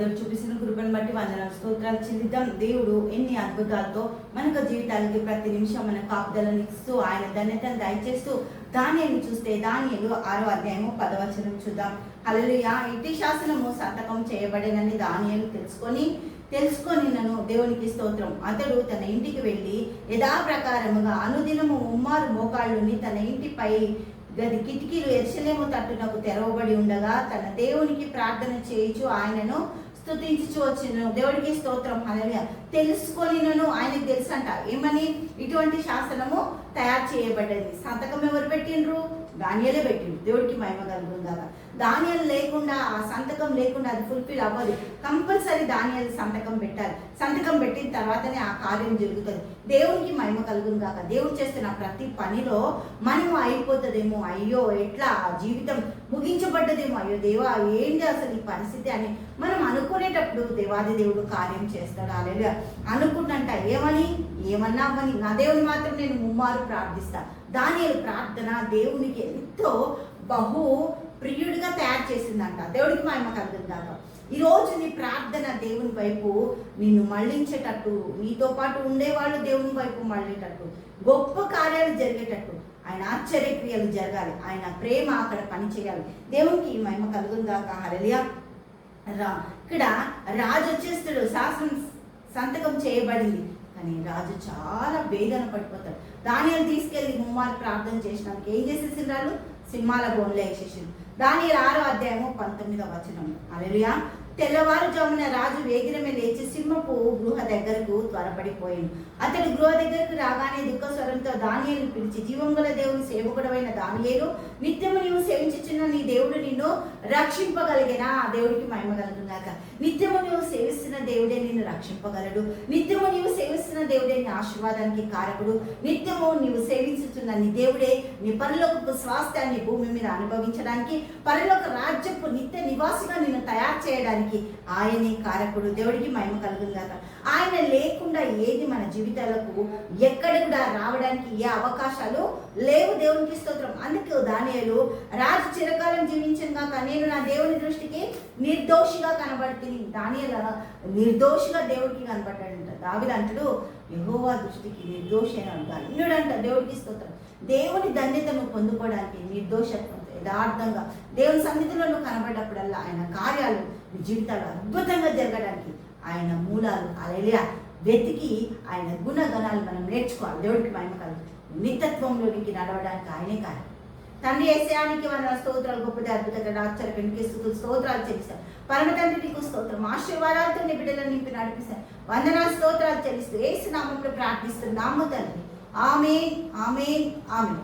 దేవుడు చూపిస్తున్న కృపను బట్టి వందన స్తోత్రాలు చెల్లిద్దాం. దేవుడు ఎన్ని అద్భుతాలతో మనకు జీవితానికి ప్రతి నిమిషం మన కాపుదలను ఇస్తూ ఆయన ధన్యతను దయచేస్తూ ధాన్యాన్ని చూస్తే దానియలు ఆరో అధ్యాయము పదవచనం చూద్దాం. అలలుయా ఇంటి శాసనము సంతకం చేయబడినని ధాన్యాలు తెలుసుకొని తెలుసుకొని నన్ను దేవునికి స్తోత్రం. అతడు తన ఇంటికి వెళ్ళి యథాప్రకారముగా అనుదినము ఉమ్మారు మోకాళ్ళుని తన ఇంటిపై గది కిటికీలు ఎర్చలేము తట్టునకు తెరవబడి ఉండగా తన దేవునికి ప్రార్థన చేయించు ఆయనను స్తుతించుచు వచ్చిన దేవుడికి స్తోత్రం. హల్లెలూయా. తెలుసుకొనినను ఆయనకి ఆయనకు తెలుసంట. ఏమని? ఇటువంటి శాసనము తయారు చేయబడ్డది. సంతకం ఎవరు పెట్టిండ్రు? దానియలే పెట్టిండు. దేవుడికి మహిమ కలుగుందాక దానియలు లేకుండా ఆ సంతకం లేకుండా అది ఫుల్ఫిల్ అవ్వదు. కంపల్సరీ దానియలు సంతకం పెట్టాలి. సంతకం పెట్టిన తర్వాతనే ఆ కార్యం జరుగుతుంది. దేవునికి మహిమ కలుగుందాక దేవుడు చేస్తున్న ప్రతి పనిలో మనం అయిపోతుందేమో అయ్యో ఎట్లా ఆ జీవితం ముగించబడ్డదేమో అయ్యో దేవా ఏంటి అసలు ఈ పరిస్థితి అని మనం అనుకునేటప్పుడు దేవాది దేవుడు కార్యం చేస్తాడు. అలా అనుకుంటంట ఏమని? ఏమన్నా అవ్వని. నా దేవుని మాత్రం నేను ముమ్మారు ప్రార్థిస్తా. దాని ప్రార్థన దేవునికి ఎంతో బహు ప్రియుడిగా తయారు చేసిందంట. దేవుడికి మహిమ కలుగుందాక ఈ ఈరోజు నీ ప్రార్థన దేవుని వైపు నిన్ను మళ్ళించేటట్టు నీతో పాటు ఉండేవాళ్ళు దేవుని వైపు మళ్ళేటట్టు గొప్ప కార్యాలు జరిగేటట్టు. ఆయన ఆశ్చర్యక్రియలు జరగాలి. ఆయన ప్రేమ అక్కడ పనిచేయాలి. దేవునికి ఈ మహిమ కలుగుందాక హరలియా రా. ఇక్కడ రాజు వచ్చేస్తాడు శాసనం సంతకం చేయబడింది. కానీ రాజు చాలా వేదన పడిపోతాడు. దానియాలు తీసుకెళ్ళి ముమ్మారు ప్రార్థన చేసినానికి ఏం చేసేసిండ్రు వాళ్ళు సింహాల బోన్లో వేసేసింది దాని ఆరో అధ్యాయము పంతొమ్మిదవ వచనం. అలలుయా తెల్లవారుజామున రాజు వేగిరమే లేచి గృహ దగ్గరకు త్వరపడిపోయింది. అతడు గృహ దగ్గరకు రాగానే దుఃఖ స్వరంతో దానియేలు పిలిచి జీవం గల దేవుని సేవకుడమైన దానియేలు నిత్యము నీవు సేవించుచున్న నీ దేవుడు నిన్ను రక్షింపగలిగినా? దేవుడికి మహిమ కలుగునాక నిత్యము నీవు సేవిస్తున్న దేవుడే నిన్ను రక్షింపగలడు. నిత్యము నీవు సేవిస్తున్న దేవుడే నీ ఆశీర్వాదానికి కారకుడు. నిత్యము నీవు సేవించుతున్న నీ దేవుడే నీ పరలోకపు స్వాస్థ్యాన్ని భూమి మీద అనుభవించడానికి పరలోక రాజ్యపు నిత్య నివాసిగా నిన్ను తయారు చేయడానికి ఆయనే కారకుడు. దేవుడికి మహిమ కలుగుందాక ఆయన లేకుండా ఏది మన జీవితాలకు ఎక్కడ కూడా రావడానికి ఏ అవకాశాలు లేవు. దేవునికి స్తోత్రం. అందుకే దానియలు రాజు చిరకాలం జీవించిన కాక నేను నా దేవుని దృష్టికి నిర్దోషిగా కనబడుతుంది దానియల నిర్దోషిగా దేవుడికి కనబడ్డాడంట. దావిద యహోవా దృష్టికి నిర్దోషి అని అంటారు ఇన్నుడంట దేవుడికి స్తోత్రం. దేవుని ధన్యతను పొందుకోవడానికి నిర్దోషత్వం యథార్థంగా దేవుని సన్నిధిలో నువ్వు కనబడ్డప్పుడల్లా ఆయన కార్యాలు జీవితాలు అద్భుతంగా జరగడానికి ఆయన మూలాలు అలలియా వెతికి ఆయన గుణగణాలు మనం నేర్చుకోవాలి. దేవుడికి మహిమ కలుగు నిత్యత్వంలోనికి నడవడానికి ఆయనే కారణం. తండ్రి ఏసయానికి మన స్తోత్రాలు గొప్పది అద్భుతంగా ఆశ్చర్య వెనుక స్థుతులు స్తోత్రాలు చెల్లిస్తాం పరమ తండ్రి నీకు స్తోత్రం ఆశీర్వాదాలతో నీ బిడ్డలను నింపి నడిపిస్తాం వందనా స్తోత్రాలు చెల్లిస్తూ ఏసు నామంలో ప్రార్థిస్తున్నాము తండ్రి. ఆమె ఆమె ఆమె